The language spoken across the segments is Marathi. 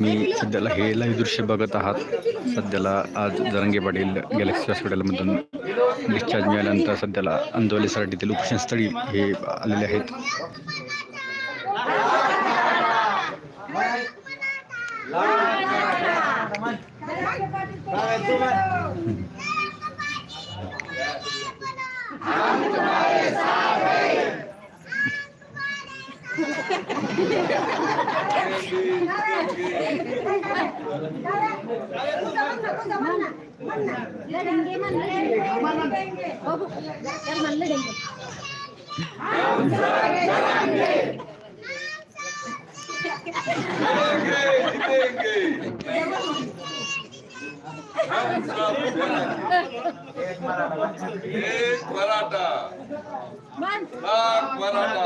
मी सध्याला हे लाईव्ह दृश्य बघत आहात. सध्याला आज जरंगे पाटील गॅलेक्सी हॉस्पिटलमधून डिस्चार्ज मिळाल्यानंतर सध्याला अंदोली सराटीतील उपोषणस्थळी हे आलेले आहेत. एक मराठा मन लाख मराठा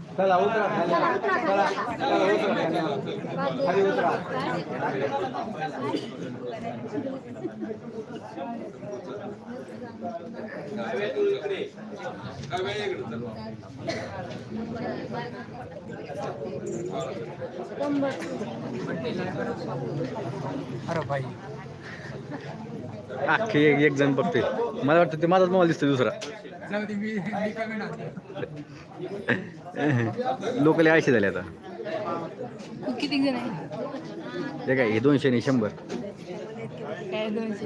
चला उतरा खाली चला चला. उतरा खाली खाली उतरा. अरे भाई. अख्खे एक एक जण बघते मला वाटतं ते माझाच मोबाईल दिसतो दुसरा. लोकल ऐंशी झाले आता. किती जण आहे ते काय हे दोनशे नाही शंभर. काय दोनशे?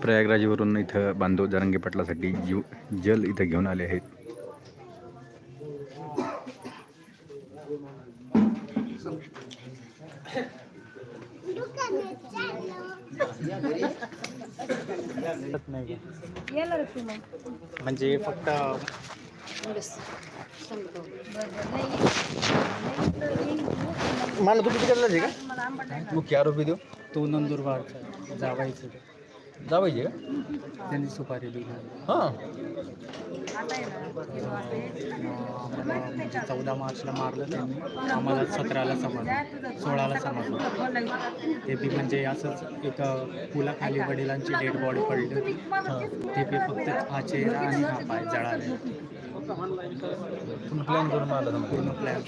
प्रयागराजवरून इथं बांधव जरंगे पाटलासाठी जीव जल इथं घेऊन आले आहेत. येणार तू मग म्हणजे फक्त मला तू किती आहे का? मुख्य आरोपी देऊ. तो नंदुरबारचा जावायचं जावायचे का? त्यांनी सुपारी दिली. हाँ. चौदा मार्चला मारलं त्यांनी. आम्हाला सतराला समजलं सोळाला समजलं ते बी म्हणजे असंच एक पुलाखाली वडिलांची डेड बॉडी पडली होती. ते बी फक्त हा चेहरा आणि हा पाय जळाले. प्लॅन करून आला पूर्ण प्लॅन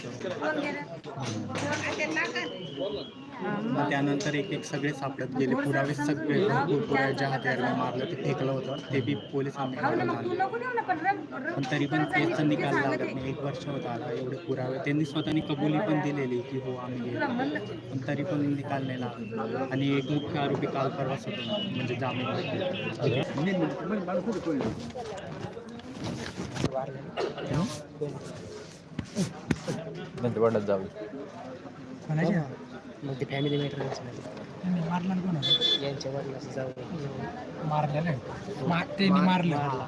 मग त्यानंतर एक एक सगळे सापडत गेले. पुरावे सगळे पुरावे ज्या हत्याराने मारलं ते फेकलं होतं. ते बी पोलीस आम्हाला मारलं पण तरी पण केसचा निकाल लागत नाही. एक वर्ष होत आला एवढे पुरावे. त्यांनी स्वतःनी कबुली पण दिलेली की हो आम्ही गेलो पण तरी पण निकाल नाही लागला. आणि एक मुख्य आरोपी काल परवा सुटून म्हणजे जामीन जावे मग ते फॅमिली मॅटर मारणार कोण यांच्या वडिलाचं जाऊ मारलेलं त्यांनी मारलं.